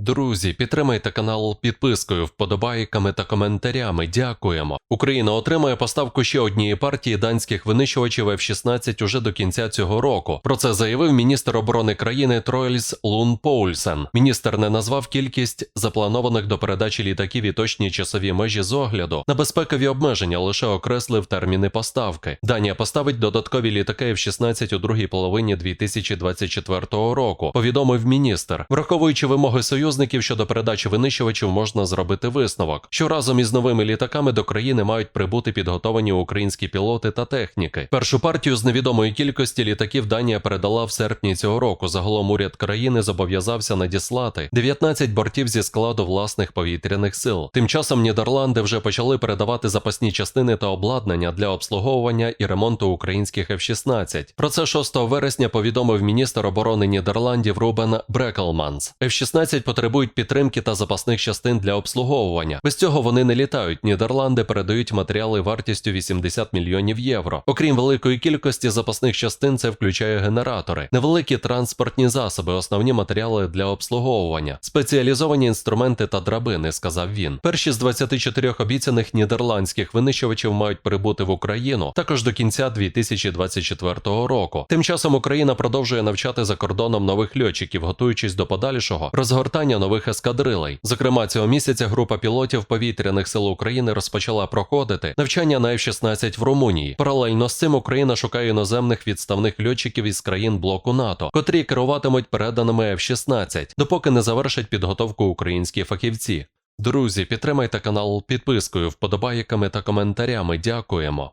Друзі, підтримайте канал підпискою, вподобайками та коментарями. Дякуємо. Україна отримає поставку ще однієї партії данських винищувачів F-16 уже до кінця цього року. Про це заявив міністр оборони країни Троїльс Лун Поульсен. Міністр не назвав кількість запланованих до передачі літаків і точні часові межі з огляду на безпекові обмеження, лише окреслив терміни поставки. Данія поставить додаткові літаки F-16 у другій половині 2024 року. Повідомив міністр, враховуючи вимоги союзників щодо передачі винищувачів, можна зробити висновок, що разом із новими літаками до країни мають прибути підготовані українські пілоти та техніки. Першу партію з невідомої кількості літаків Данія передала в серпні цього року. Загалом уряд країни зобов'язався надіслати 19 бортів зі складу власних повітряних сил. Тим часом Нідерланди вже почали передавати запасні частини та обладнання для обслуговування і ремонту українських F-16. Про це 6 вересня повідомив міністр оборони Нідерландів Рубен Брекелманс. F-16 потребують підтримки та запасних частин для обслуговування. Без цього вони не літають. Нідерланди передають матеріали вартістю 80 мільйонів євро. Окрім великої кількості запасних частин, це включає генератори, невеликі транспортні засоби, основні матеріали для обслуговування, спеціалізовані інструменти та драбини, сказав він. Перші з 24 обіцяних нідерландських винищувачів мають прибути в Україну також до кінця 2024 року. Тим часом Україна продовжує навчати за кордоном нових льотчиків, готуючись до подальшого розгортання нових ескадрилей. Зокрема, цього місяця група пілотів повітряних сил України розпочала проходити навчання на F-16 в Румунії. Паралельно з цим Україна шукає іноземних відставних льотчиків із країн блоку НАТО, котрі керуватимуть переданими F-16, допоки не завершать підготовку українські фахівці. Друзі, підтримайте канал підпискою, вподобайками та коментарями. Дякуємо.